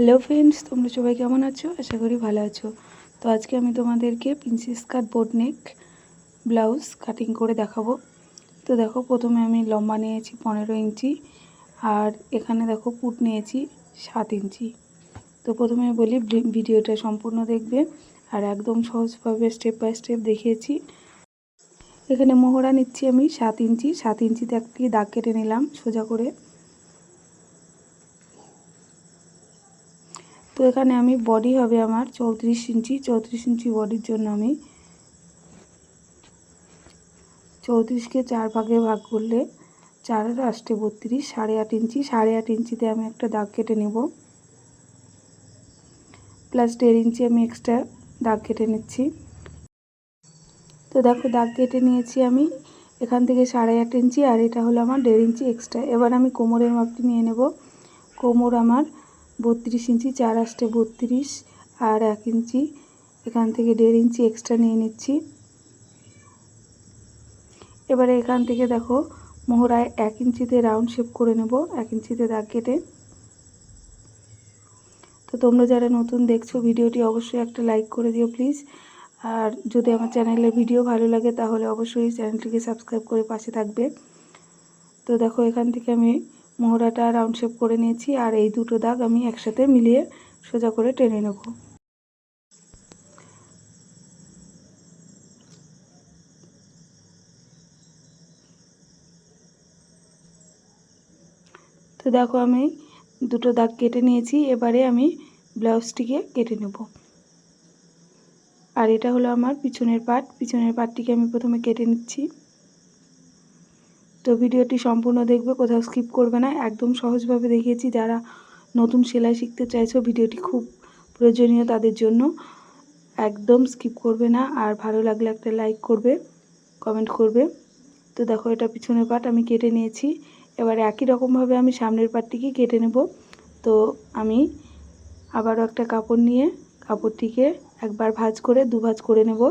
Hello friends তোমরা সবাই কেমন আছো? আশা করি ভালো আছো। তো আজকে আমি তোমাদেরকে princess cut boat neck blouse cutting করে দেখাবো। তো দেখো, প্রথমে আমি লম্বা নিয়েছি পনেরো ইঞ্চি আর এখানে দেখো পুট নিয়েছি সাত ইঞ্চি। তো প্রথমে বলি ভিডিওটা সম্পূর্ণ দেখবে আর একদম সহজভাবে স্টেপ বাই স্টেপ দেখিয়েছি। এখানে মোহরা নিচ্ছি আমি সাত ইঞ্চি। সাত ইঞ্চিতে একটি দাগ কেটে নিলাম সোজা করে। তো এখানে আমি বডি হবে আমার চৌত্রিশ ইঞ্চি। চৌত্রিশ ইঞ্চি বডির জন্য আমি চৌত্রিশকে চার ভাগে ভাগ করলে চার আর আষ্টে বত্রিশ, সাড়ে আট ইঞ্চি। সাড়ে আট ইঞ্চিতে আমি একটা দাগ কেটে নেব। প্লাস দেড় ইঞ্চি আমি এক্সট্রা দাগ কেটে নিচ্ছি। তো দেখো, দাগ কেটে নিয়েছি আমি এখান থেকে সাড়ে আট ইঞ্চি আর এটা হলো আমার দেড় ইঞ্চি এক্সট্রা এবার আমি কোমরের মাপটি নিয়ে নেব। কোমর আমার বত্রিশ ইঞ্চি, চার আষ্টে বত্রিশ আর এক ইঞ্চি। এখান থেকে দেড় ইঞ্চি এক্সট্রা নিয়ে নিচ্ছি। এবারে এখান থেকে দেখো, মোহরায় এক ইঞ্চিতে রাউন্ড শেপ করে নেব, এক ইঞ্চিতে দাগ কেটে। তো তোমরা যারা নতুন দেখছ ভিডিওটি অবশ্যই একটা লাইক করে দিও প্লিজ আর যদি আমার চ্যানেলের ভিডিও ভালো লাগে তাহলে অবশ্যই চ্যানেলটিকে সাবস্ক্রাইব করে পাশে থাকবে। তো দেখো এখান থেকে আমি মোহরাটা রাউন্ড শেপ করে নিয়েছি আর এই দুটো দাগ আমি একসাথে মিলিয়ে সোজা করে টেনে নেব। তো দেখো আমি দুটো দাগ কেটে নিয়েছি, এবারে আমি ব্লাউজটিকে কেটে নেব। আর এটা হলো আমার পিছনের পাট পিছনের পার্টটিকে আমি প্রথমে কেটে নিচ্ছি। তো ভিডিওটি সম্পূর্ণ দেখবে, কোথাও স্কিপ করবে না। একদম সহজভাবে দেখিয়েছি, যারা নতুন সেলাই শিখতে চাইছো, ভিডিওটি খুব প্রয়োজনীয় তাদের জন্য। একদম স্কিপ করবে না, আর ভালো লাগলে একটা লাইক করবে কমেন্ট করবে। তো দেখো, এটা পিছনের পাট আমি কেটে নিয়েছি। এবার একই রকমভাবে আমি সামনের পার্টটিকে কেটে নেব। তো আমি আবারও একটা কাপড় নিয়ে কাপড়টিকে একবার ভাঁজ করে দু ভাঁজ করে নেব।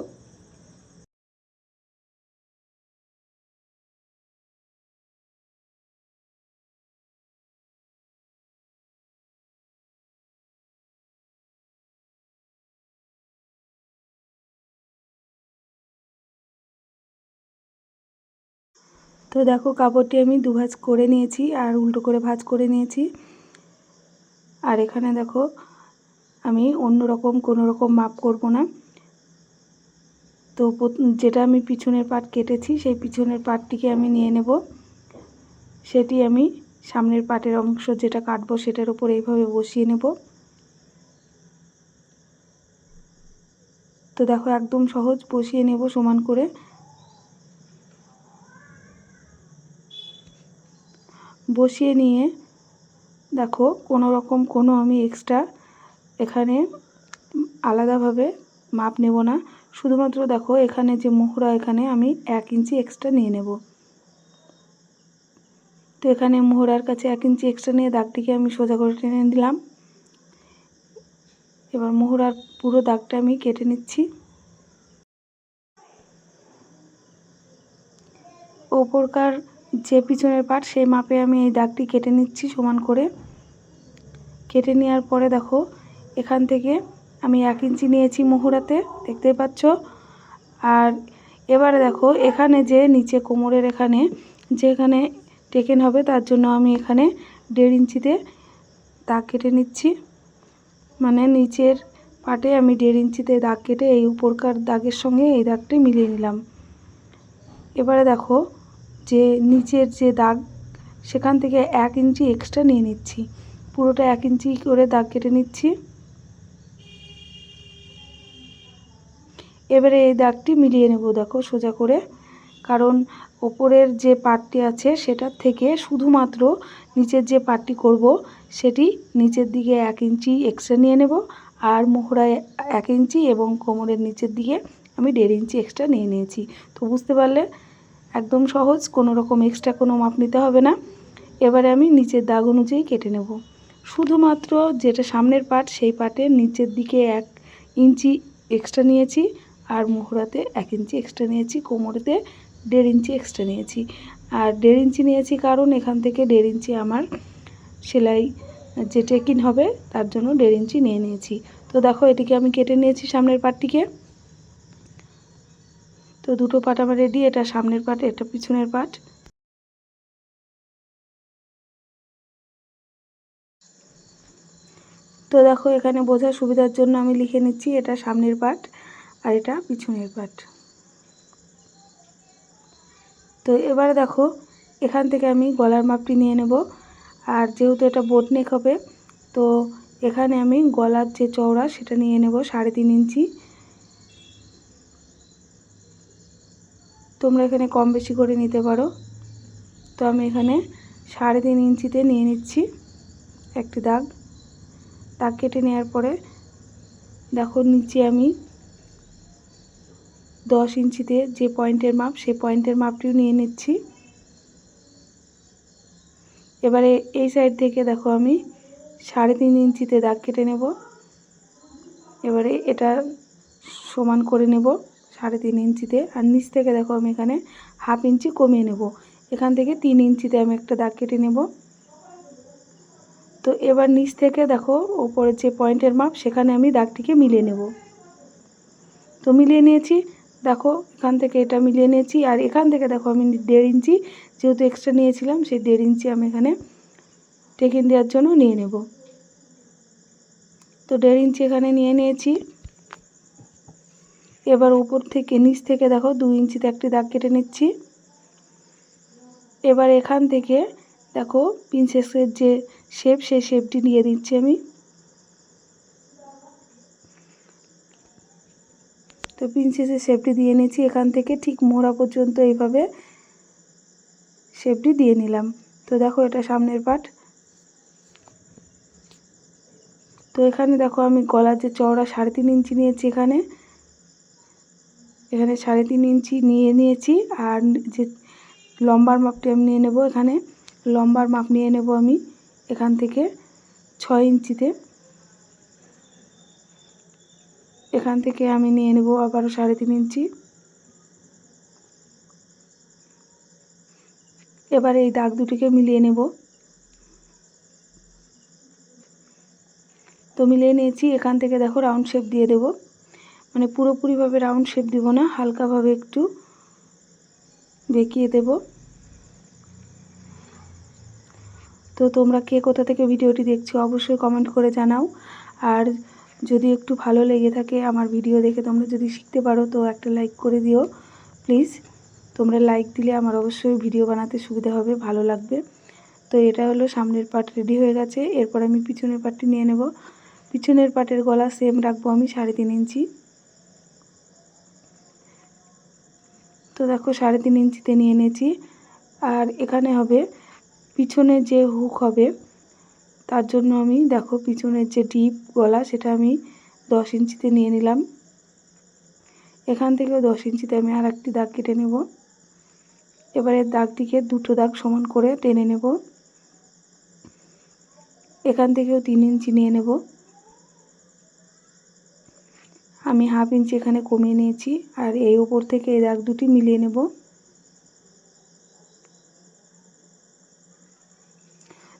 তো দেখো কাপড়টি আমি দু ভাঁজ করে নিয়েছি আর উল্টো করে ভাঁজ করে নিয়েছি। আর এখানে দেখো আমি অন্য রকম কোনো রকম মাপ করব না। তো যেটা আমি পিছনের পাট কেটেছি, সেই পিছনের পাটটিকে আমি নিয়ে নেব। সেটি আমি সামনের পাটের অংশ যেটা কাটবো সেটার উপর এইভাবে বসিয়ে নেব। তো দেখো একদম সহজ বসিয়ে নেব সমান করে। বসিয়ে নিয়ে, দেখো কোনো রকম কোনো আমি এক্সট্রা এখানে আলাদাভাবে মাপ নেব না। শুধুমাত্র দেখো, এখানে যে মোহরা, এখানে আমি এক ইঞ্চি এক্সট্রা নিয়ে নেব। তো এখানে মোহরার কাছে এক ইঞ্চি এক্সট্রা নিয়ে দাগটিকে আমি সোজা করে টেনে দিলাম এবার মোহরার পুরো দাগটা আমি কেটে নিচ্ছি। ওপরকার যে পিছনের পার্ট সেই মাপে আমি এই দাগটি কেটে নিচ্ছি সমান করে। কেটে নেওয়ার পরে দেখো, এখান থেকে আমি এক ইঞ্চি নিয়েছি মোহরাতে, দেখতেই পাচ্ছ? আর এবারে দেখো, এখানে যে নিচে কোমরের এখানে, যেখানে টেকেন হবে, তার জন্য আমি এখানে দেড় ইঞ্চিতে দাগ কেটে নিচ্ছি। মানে নিচের পাটে আমি দেড় ইঞ্চিতে দাগ কেটে এই উপরকার দাগের সঙ্গে এই দাগটি মিলিয়ে নিলাম। এবারে দেখো যে নিচের যে দাগ, সেখান থেকে এক ইঞ্চি এক্সট্রা নিয়ে নিচ্ছি। পুরোটা এক ইঞ্চি করে দাগ কেটে নিচ্ছি। এবারে এই দাগটি মিলিয়ে নেব দেখো সোজা করে। কারণ ওপরের যে পাটটি আছে, সেটার থেকে শুধুমাত্র নিচের যে পাটটি করব, সেটি নিচের দিকে এক ইঞ্চি এক্সট্রা নিয়ে নেব আর মোহরায় এক ইঞ্চি এবং কোমরের নিচের দিকে আমি দেড় ইঞ্চি এক্সট্রা নিয়ে নিয়েছি। তো বুঝতে পারলে একদম সহজ, কোনো রকম এক্সট্রা কোনো মাপ নিতে হবে না। এবারে আমি নিচের দাগ অনুযায়ী কেটে নেব। শুধুমাত্র যেটা সামনের পার্ট সেই পার্টের নিচের দিকে এক ইঞ্চি এক্সট্রা নিয়েছি আর মোহরাতে এক ইঞ্চি এক্সট্রা নিয়েছি, কোমরেতে দেড় ইঞ্চি এক্সট্রা নিয়েছি। আর দেড় ইঞ্চি নিয়েছি কারণ এখান থেকে দেড় ইঞ্চি আমার সেলাই যে টেকিন হবে, তার জন্য দেড় ইঞ্চি নিয়ে নিয়েছি। তো দেখো, এটিকে আমি কেটে নিয়েছি সামনের পাটটিকে। তো দুটো পাট আমার রেডি এটা সামনের পাট, এটা পিছনের পাট। তো দেখো, এখানে বোঝার সুবিধার জন্য আমি লিখে নিচ্ছি, এটা সামনের পাট আর এটা পিছনের পাট। তো এবারে দেখো, এখান থেকে আমি গলার মাপটি নিয়ে নেব। আর যেহেতু এটা বোট নেক হবে, তো এখানে আমি গলার যে চওড়া, সেটা নিয়ে নেব সাড়ে তিন ইঞ্চি। তোমরা এখানে কম বেশি করে নিতে পারো। তো আমি এখানে সাড়ে তিন ইঞ্চিতে নিয়ে নিচ্ছি একটি দাগ। দাগ কেটে নেওয়ার পরে দেখো নিচে আমি দশ ইঞ্চিতে যে পয়েন্টের মাপ সেই পয়েন্টের মাপটিও নিয়ে নিচ্ছি। এবারে এই সাইড থেকে দেখো আমি সাড়ে তিন ইঞ্চিতে দাগ কেটে নেব। এবারে এটা সমান করে নেব। সাড়ে তিন ইঞ্চিতে। আর নিচ থেকে দেখো আমি এখানে হাফ ইঞ্চি কমিয়ে নেব। এখান থেকে তিন ইঞ্চিতে আমি একটা দাগ কেটে নেব। তো এবার নিচ থেকে দেখো ওপরের যে পয়েন্টের মাপ, সেখানে আমি দাগটিকে মিলিয়ে নেব। তো মিলিয়ে নিয়েছি। দেখো এখান থেকে এটা মিলিয়ে নিয়েছি। আর এখান থেকে দেখো আমি দেড় ইঞ্চি যেহেতু এক্সট্রা নিয়েছিলাম, সেই দেড় ইঞ্চি আমি এখানে টেকিন দেওয়ার জন্য নিয়ে নেব। তো দেড় ইঞ্চি এখানে নিয়ে নিয়েছি। এবার উপর থেকে নিচ থেকে দেখো দু ইঞ্চিতে একটি দাগ কেটে নিচ্ছি। এবার এখান থেকে দেখো প্রিন্সেসের যে শেপ সেই শেপটি নিয়ে দিচ্ছি আমি। তো প্রিন্সেসের শেপটি দিয়ে নিয়েছি এখান থেকে ঠিক মোড়া পর্যন্ত এইভাবে শেপটি দিয়ে নিলাম। তো দেখো এটা সামনের পাট। তো এখানে দেখো আমি গলার যে চওড়া সাড়ে তিন ইঞ্চি নিয়েছি এখানে। এখানে সাড়ে তিন ইঞ্চি নিয়ে নিয়েছি আর যে লম্বার মাপটি আমি নিয়ে নেব এখানে, লম্বার মাপ নিয়ে নেব আমি এখান থেকে ছয় ইঞ্চিতে। এখান থেকে আমি নিয়ে নেব আবারও সাড়ে তিন ইঞ্চি। এবারে এই দাগ দুটিকে মিলিয়ে নেব। তো মিলিয়ে নিয়েছি, এখান থেকে দেখো রাউন্ড শেপ দিয়ে দেব। মানে পুরোপুরিভাবে রাউন্ড শেপ দিব না, হালকাভাবে একটু বেঁকিয়ে দেব। তো তোমরা কে কোথা থেকে ভিডিওটি দেখছ অবশ্যই কমেন্ট করে জানাও। আর যদি একটু ভালো লেগে থাকে আমার ভিডিও দেখে তোমরা যদি শিখতে পারো, তো একটা লাইক করে দিও প্লিজ তোমরা লাইক দিলে আমার অবশ্যই ভিডিও বানাতে সুবিধা হবে, ভালো লাগবে। তো এটা হলো সামনের পার্ট রেডি হয়ে গেছে, এরপর আমি পিছনের পার্টটি নিয়ে নেব। পিছনের পাটের গলা সেম রাখব আমি সাড়ে তিন ইঞ্চি। তো দেখো সাড়ে তিন ইঞ্চিতে নিয়ে নিয়েছি আর এখানে হবে পিছনে যে হুক হবে, তার জন্য আমি দেখো পিছনের যে ডিপ গলা, সেটা আমি দশ ইঞ্চিতে নিয়ে নিলাম। এখান থেকেও দশ ইঞ্চিতে আমি আর একটি দাগ কেটে নেব। এবারে দাগটিকে দুটো দাগ সমান করে টেনে নেব। এখান থেকেও তিন ইঞ্চি নিয়ে নেব। আমি হাফ ইঞ্চি এখানে কমিয়ে নিয়েছি আর এই ওপর থেকে এই দাগ দুটি মিলিয়ে নেব।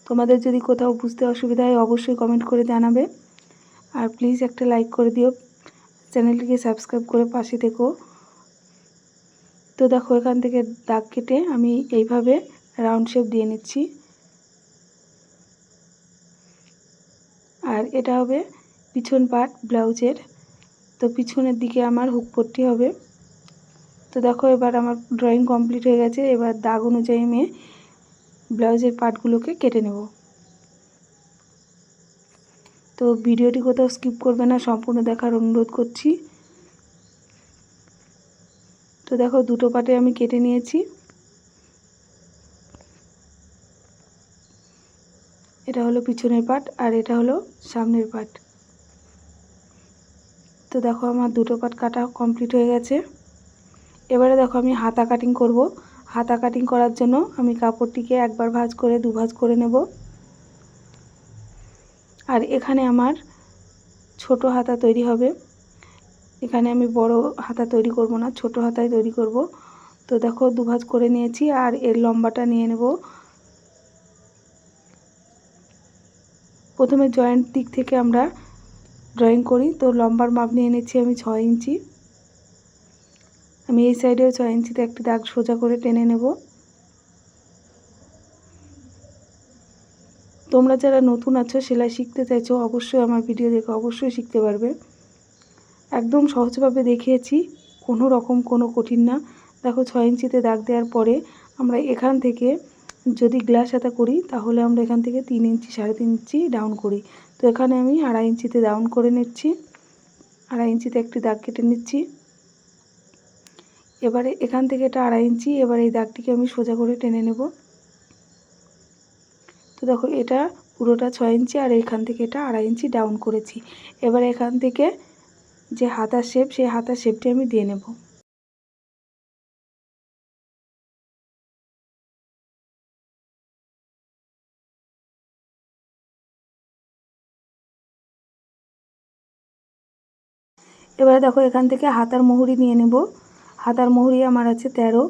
তোমাদের যদি কোথাও বুঝতে অসুবিধা হয় অবশ্যই কমেন্ট করে জানাবে। আর প্লিজ একটা লাইক করে দিও। চ্যানেলটিকে সাবস্ক্রাইব করে পাশে থেকো। তো দেখো, এখান থেকে দাগ কেটে আমি এইভাবে রাউন্ড শেপ দিয়ে নিচ্ছি। আর এটা হবে পিছন পার্ট ব্লাউজের তো পিছনের দিকে আমার হুক পট্টি হবে। তো দেখো এবার আমার ড্রয়িং কমপ্লিট হয়ে গেছে, এবার দাগ অনুযায়ী আমি ব্লাউজের পার্টগুলোকে কেটে নেব। তো ভিডিওটি কোথাও স্কিপ করবে না, সম্পূর্ণ দেখার অনুরোধ করছি। তো দেখো দুটো পাটে আমি কেটে নিয়েছি। এটা হলো পিছনের পাট আর এটা হলো সামনের পাট। তো দেখো আমার দুটো পাট কাটা কমপ্লিট হয়ে গেছে। এবারে দেখো আমি হাতা কাটিং করব। হাতা কাটিং করার জন্য আমি কাপড়টিকে একবার ভাঁজ করে, দু ভাঁজ করে নেব। আর এখানে আমার ছোট হাতা তৈরি হবে। এখানে আমি বড় হাতা তৈরি করব না, ছোট হাতায় তৈরি করব। তো দেখো দুভাজ করে নিয়েছি আর এর লম্বাটা নিয়ে নেব। প্রথমে জয়েন্ট দিক থেকে আমরা ড্রয়িং করি। তো লম্বার মাপ নিয়ে নিচ্ছি আমি ছয় ইঞ্চি। আমি এই সাইডেও ছয় ইঞ্চিতে একটি দাগ সোজা করে টেনে নেব। তোমরা যারা নতুন আছো, সেলাই শিখতে চাইছো, অবশ্যই আমার ভিডিও দেখে অবশ্যই শিখতে পারবে। একদম সহজভাবে দেখিয়েছি, কোনো রকম কোনো কঠিন না। দেখো, ছয় ইঞ্চিতে দাগ দেওয়ার পরে আমরা এখান থেকে যদি গ্লাস হাতা করি, তাহলে আমরা এখান থেকে তিন ইঞ্চি, সাড়ে তিন ইঞ্চি ডাউন করি। তো এখানে আমি আড়াই ইঞ্চিতে ডাউন করে নিচ্ছি। আড়াই ইঞ্চিতে একটি দাগ কেটে নিচ্ছি। এবারে এখান থেকে এটা আড়াই ইঞ্চি, এবার এই দাগটিকে আমি সোজা করে টেনে নেব। তো দেখো, এটা পুরোটা ছয় ইঞ্চি আর এখান থেকে এটা আড়াই ইঞ্চি ডাউন করেছি। এবার এখান থেকে যে হাতার শেপ সেই হাতার শেপটি আমি দিয়ে নেব। এবারে দেখো এখান থেকে হাতার মুহুরি নিয়ে নেব। হাতার মুহুরি আমার আছে তেরো।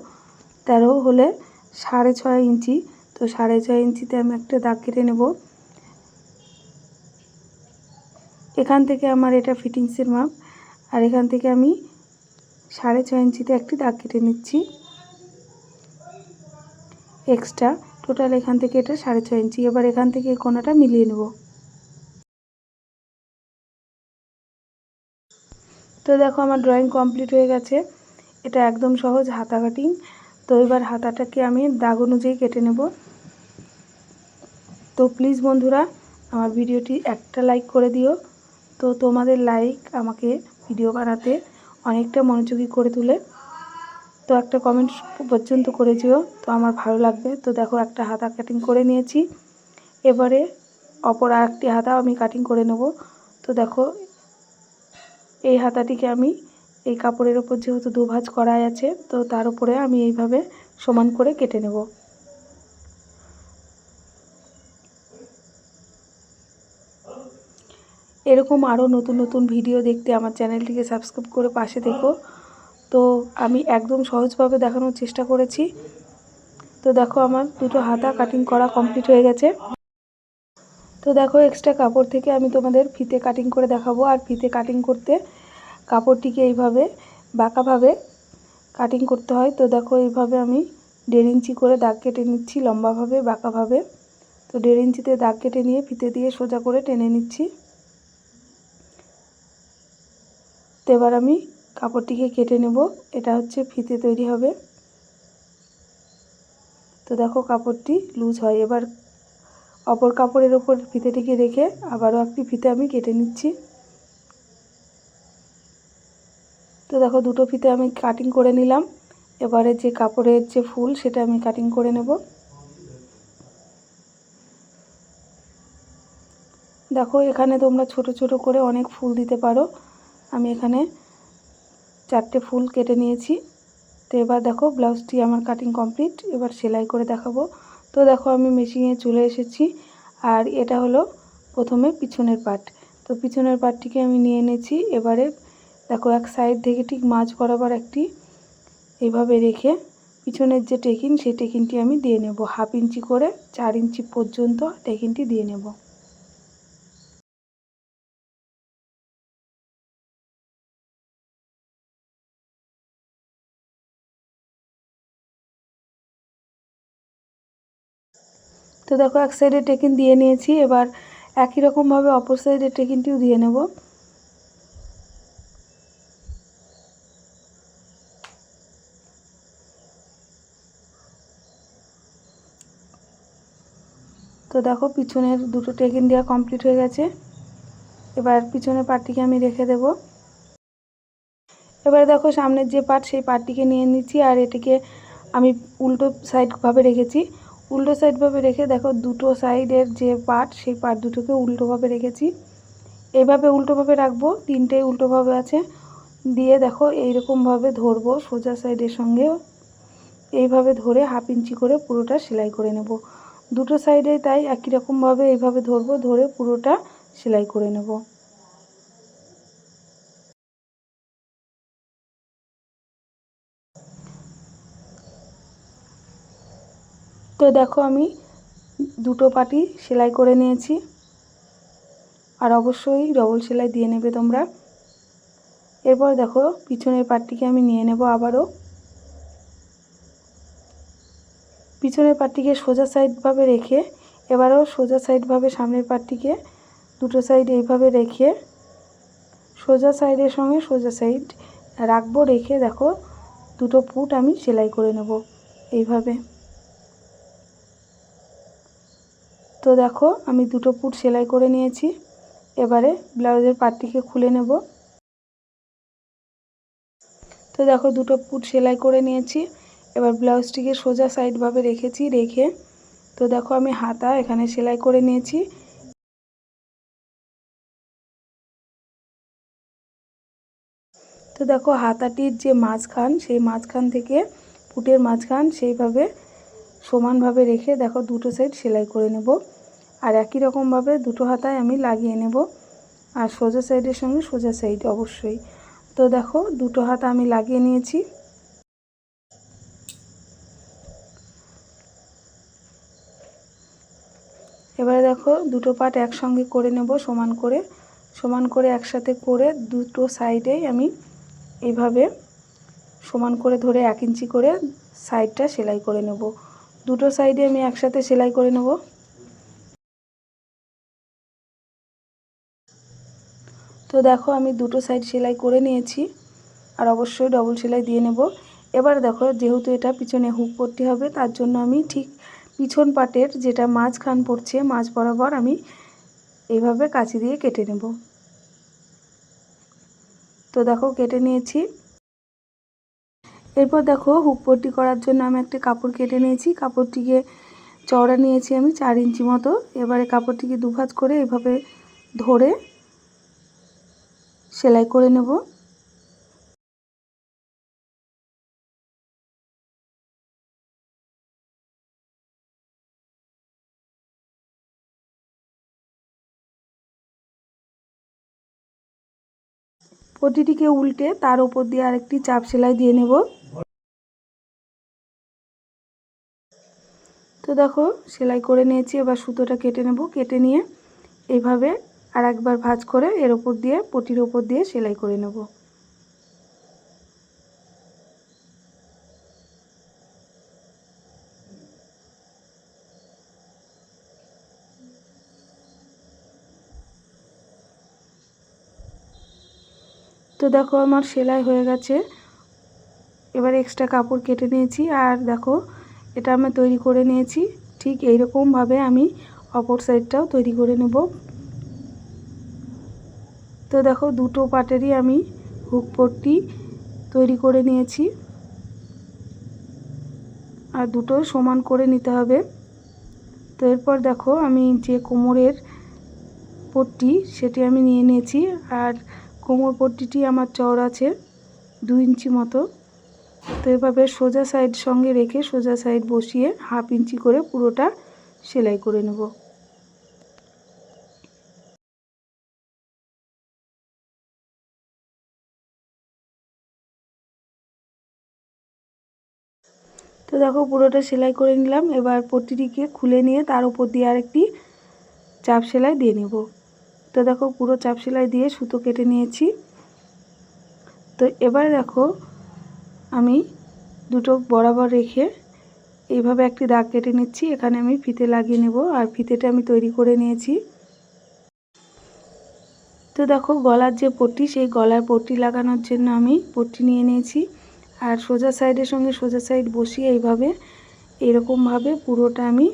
তেরো হলে সাড়ে ছয় ইঞ্চি। তো সাড়ে ছয় ইঞ্চিতে আমি একটা দাগ কেটে নেব। এখান থেকে আমার এটা ফিটিংসের মাপ। আর এখান থেকে আমি সাড়ে ছয় ইঞ্চিতে একটি দাগ কেটে নিচ্ছি। এক্সট্রা। টোটাল এখান থেকে এটা সাড়ে ছয় ইঞ্চি। এবার এখান থেকে এই কোনাটা মিলিয়ে নেব। তো দেখো আমার ড্রয়িং কমপ্লিট হয়ে গেছে। এটা একদম সহজ হাতা কাটিং তো এবার হাতাটাকে আমি দাগ অনুযায়ী কেটে নেব। তো প্লিজ বন্ধুরা, আমার ভিডিওটি একটা লাইক করে দিও। তো তোমাদের লাইক আমাকে ভিডিও বানাতে অনেকটা মনোযোগী করে তুলে। তো একটা কমেন্ট পর্যন্ত করে যেও, তো আমার ভালো লাগবে। তো দেখো একটা হাতা কাটিং করে নিয়েছি। এবারে অপর আরেকটি হাতা আমি কাটিং করে নেব। তো দেখো এই হাতাটিকে আমি এই কাপড়ের ওপর যেহেতু দুভাজ করাই আছে, তো তার উপরে আমি এইভাবে সমান করে কেটে নেব। এরকম আরও নতুন নতুন ভিডিও দেখতে আমার চ্যানেলটিকে সাবস্ক্রাইব করে পাশে দেখো তো আমি একদম সহজভাবে দেখানোর চেষ্টা করেছি। তো দেখো আমার দুটো হাতা কাটিং করা কমপ্লিট হয়ে গেছে। তো দেখো এক্সট্রা কাপড় থেকে আমি তোমাদের ফিতে কাটিং করে দেখাবো। আর ফিতে কাটিং করতে কাপড়টিকে এইভাবে বাঁকাভাবে কাটিং করতে হয়। তো দেখো, এইভাবে আমি দেড় ইঞ্চি করে দাগ কেটে নিচ্ছি, লম্বাভাবে, বাঁকাভাবে। তো দেড় ইঞ্চিতে দাগ কেটে নিয়ে ফিতে দিয়ে সোজা করে টেনে নিচ্ছি। তো এবার আমি কাপড়টিকে কেটে নেব। এটা হচ্ছে ফিতে তৈরি হবে। তো দেখো, কাপড়টি লুজ হয়। এবার অপর কাপড়ের ওপর ফিতেটিকে রেখে আবারও একটি ফিতে আমি কেটে নিচ্ছি। তো দেখো দুটো ফিতে আমি কাটিং করে নিলাম। এবারে যে কাপড়ের যে ফুল, সেটা আমি কাটিং করে নেব। দেখো এখানে তোমরা ছোট ছোট করে অনেক ফুল দিতে পারো। আমি এখানে চারটে ফুল কেটে নিয়েছি। তো এবার দেখো ব্লাউজটি আমার কাটিং কমপ্লিট এবার সেলাই করে দেখাবো। তো দেখো আমি মেশিনে চলে এসেছি, আর এটা হলো প্রথমে পিছনের পার্ট তো পিছনের পার্টটিকে আমি নিয়ে এনেছি। এবারে দেখো এক সাইড থেকে ঠিক মাঝ বরাবর একটি এইভাবে রেখে পিছনের যে টেকিন, সেই টেকিনটি আমি দিয়ে নেব। হাফ ইঞ্চি করে চার ইঞ্চি পর্যন্ত টেকিনটি দিয়ে নেব। তো দেখো এক সাইডে টেকিন দিয়ে নিয়েছি। এবার একই রকমভাবে অপর সাইডের টেকিনটিও দিয়ে নেব। তো দেখো পিছনের দুটো টেকিন দেওয়া কমপ্লিট হয়ে গেছে। এবার পিছনের পার্টটিকে আমি রেখে দেব। এবার দেখো সামনের যে পার্ট সেই পার্টটিকে নিয়ে নিচ্ছি আর এটিকে আমি উল্টো সাইডভাবে রেখেছি। উল্টো সাইডভাবে রেখে দেখো দুটো সাইডের যে পার্ট সেই পার্ট দুটোকে উল্টোভাবে রেখেছি। এইভাবে উল্টোভাবে রাখব, তিনটেই উল্টোভাবে আছে। দিয়ে দেখো এইরকমভাবে ধরবো সোজা সাইডের সঙ্গে। এইভাবে ধরে হাফ ইঞ্চি করে পুরোটা সেলাই করে নেব। দুটো সাইডে তাই একই রকমভাবে এইভাবে ধরবো, ধরে পুরোটা সেলাই করে নেব। তো দেখো আমি দুটো পাটি সেলাই করে নিয়েছি। আর অবশ্যই ডবল সেলাই দিয়ে নেবে তোমরা। এরপর দেখো পিছনের পাটটিকে আমি নিয়ে নেব আবারও। পিছনের পাটটিকে সোজা সাইডভাবে রেখে, এবারও সোজা সাইডভাবে সামনের পাটটিকে দুটো সাইড এইভাবে রেখে, সোজা সাইডের সঙ্গে সোজা সাইড রাখব, রেখে দেখো দুটো পুট আমি সেলাই করে নেব এইভাবে। তো দেখো আমি দুটো পুট সেলাই করে নিয়েছি, এবারে ব্লাউজের পাটটিকে খুলে নেব। তো দেখো দুটো পুট সেলাই করে নিয়েছি এবার ব্লাউজটিকে সোজা সাইডভাবে রেখেছি, রেখে তো দেখো আমি হাতা এখানে সেলাই করে নিয়েছি। তো দেখো হাতাটির যে মাঝখান, সেই মাঝখান থেকে পুটের মাঝখান সেইভাবে সমানভাবে রেখে দেখো দুটো সাইড সেলাই করে নেব। আর একই রকমভাবে দুটো হাতায় আমি লাগিয়ে নেব। আর সোজা সাইডের সঙ্গে সোজা সাইড অবশ্যই। তো দেখো দুটো হাতা আমি লাগিয়ে নিয়েছি। এবারে দেখো দুটো পাট একসঙ্গে করে নেব সমান করে। সমান করে একসাথে করে দুটো সাইডেই আমি এইভাবে সমান করে ধরে এক ইঞ্চি করে সাইডটা সেলাই করে নেব। দুটো সাইডে আমি একসাথে সেলাই করে নেব। তো দেখো আমি দুটো সাইড সেলাই করে নিয়েছি আর অবশ্যই ডবল সেলাই দিয়ে নেব। এবার দেখো যেহেতু এটা পিছনে হুক পট্টি হবে, তার জন্য আমি ঠিক পিছন পাটের যেটা মাঝখান পড়ছে, মাঝ বরাবর আমি এইভাবে কাঁচি দিয়ে কেটে নেব। তো দেখো, কেটে নিয়েছি। এরপর দেখো, হুক পট্টি করার জন্য আমি একটা কাপড় কেটে নিয়েছি। কাপড়টিকে চওড়া নিয়েছি আমি চার ইঞ্চি মতো। এবারে কাপড়টিকে দুভাজ করে এভাবে ধরে সেলাই করে নেব। পটিটিকে উল্টে তার উপর দিয়ে আরেকটি চাপ সেলাই দিয়ে নেব। তো দেখো, সেলাই করে নিয়েছি, এবার সুতোটা কেটে নেব। কেটে নিয়ে এইভাবে আর একবার ভাজ করে এর ওপর দিয়ে, পটির ওপর দিয়ে সেলাই করে নেব। দেখো আমার সেলাই হয়ে গেছে। এবার এক্সট্রা কাপড় কেটে নিয়েছি আর দেখো এটা আমি তৈরি করে নিয়েছি। ঠিক এইরকমভাবে আমি অপর সাইডটাও তৈরি করে নেব। তো দেখো দুটো পাটেরই আমি হুক পট্টি তৈরি করে নিয়েছি। আর দুটো সমান করে নিতে হবে। তো এরপর দেখো আমি যে কোমরের পট্টি সেটি আমি নিয়ে নিয়েছি। আর কোমর পট্টিটি আমার চওড়া আছে দু ইঞ্চি মতো। তো এভাবে সোজা সাইড সঙ্গে রেখে সোজা সাইড বসিয়ে হাফ ইঞ্চি করে পুরোটা সেলাই করে নেব। তো দেখো পুরোটা সেলাই করে নিলাম, এবার পট্টিটিকে খুলে নিয়ে তার উপর দিয়ে আরেকটি চাপ সেলাই দিয়ে নেব। তো দেখো পুরো চাপ সেলাই দিয়ে সুতো কেটে নিয়েছি। তো এবারে দেখো আমি দুটো বরাবর রেখে এইভাবে একটি দাগ কেটে নিচ্ছি। এখানে আমি ফিতে লাগিয়ে নেব আর ফিতেটা আমি তৈরি করে নিয়েছি। তো দেখো গলার যে পট্টি, সেই গলার পট্টি লাগানোর জন্য আমি পট্টি নিয়ে নিয়েছি। আর সোজা সাইডের সঙ্গে সোজা সাইড বসিয়ে এইভাবে এরকমভাবে পুরোটা আমি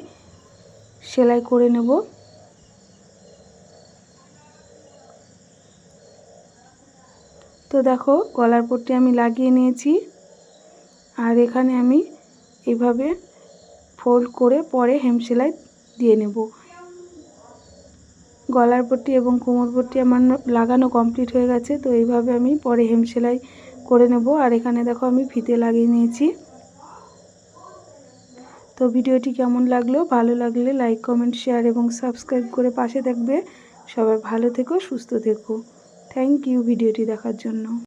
সেলাই করে নেব। তো দেখো গলার পট্টি আমি লাগিয়ে নিয়েছি। আর এখানে আমি এইভাবে ফোল্ড করে পরে হেম সেলাই দিয়ে নেব। গলার পট্টি এবং কোমর পট্টি আমার লাগানো কমপ্লিট হয়ে গেছে, তো এইভাবে আমি পরে হেম সেলাই করে নেব। আর এখানে দেখো আমি ফিতে লাগিয়ে নিয়েছি। তো ভিডিওটি কেমন লাগল? ভালো লাগলে লাইক কমেন্ট শেয়ার এবং সাবস্ক্রাইব করে পাশে থাকবে। সবাই ভালো থেকো, সুস্থ থেকো। থ্যাংক ইউ ভিডিওটি দেখার জন্য।